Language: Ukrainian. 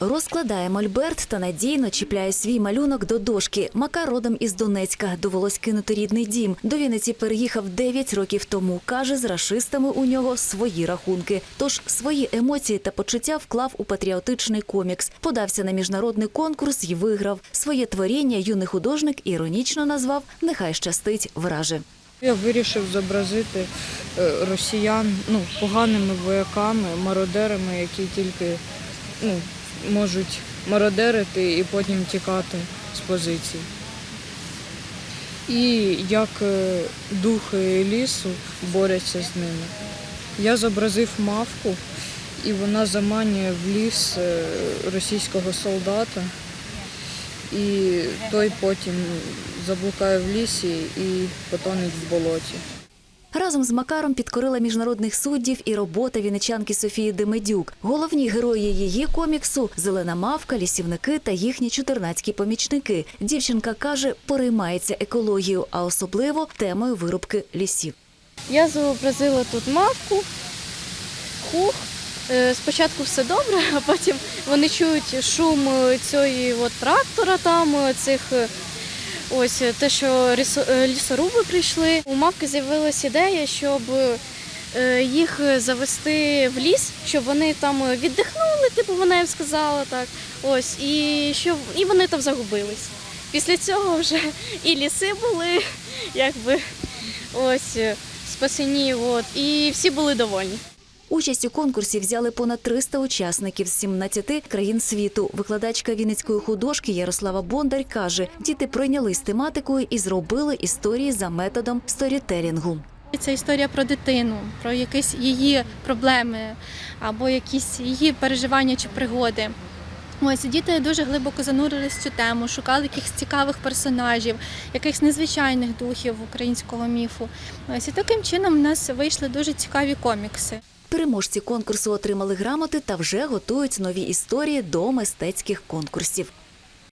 Розкладає мольберт та надійно чіпляє свій малюнок до дошки. Макар родом із Донецька. Довелось кинути рідний дім. До Вінниці переїхав 9 років тому. Каже, з рашистами у нього свої рахунки. Тож свої емоції та почуття вклав у патріотичний комікс. Подався на міжнародний конкурс і виграв. Своє творіння юний художник іронічно назвав Нехай щастить враже. Я вирішив зобразити е, росіян ну, поганими вояками, мародерами, які тільки ну, можуть мародерити і потім тікати з позицій. І як е, духи лісу борються з ними. Я зобразив мавку, і вона заманює в ліс е, російського солдата. І той потім заблукає в лісі і потонеть в болоті. Разом з Макаром підкорила міжнародних суддів і робота вінничанки Софії Демедюк. Головні герої її коміксу зелена мавка, лісівники та їхні чотирнацькі помічники. Дівчинка каже, переймається екологією, а особливо темою вирубки лісів. Я зобразила тут мавку, хух. Е, Спочатку все добре, а потім вони чують шум от трактора там, цих е, ось е, те, що е, лісоруби прийшли. У мавки з'явилася ідея, щоб е, їх завести в ліс, щоб вони там віддихнули, типу вона їм сказала так. Ось, і щоб і вони там загубились. Після цього вже і ліси були, якби ось спасені, от, і всі були довольні. Участь у конкурсі взяли понад 300 учасників з 17 країн світу. Викладачка вінницької художки Ярослава Бондар каже, діти пройнялись тематикою і зробили історії за методом сторітелінгу. Це історія про дитину, про якісь її проблеми або якісь її переживання чи пригоди. Ось діти дуже глибоко занурились в цю тему, шукали якихось цікавих персонажів, якихось незвичайних духів українського міфу. Ось і таким чином у нас вийшли дуже цікаві комікси. Переможці конкурсу отримали грамоти та вже готують нові історії до мистецьких конкурсів.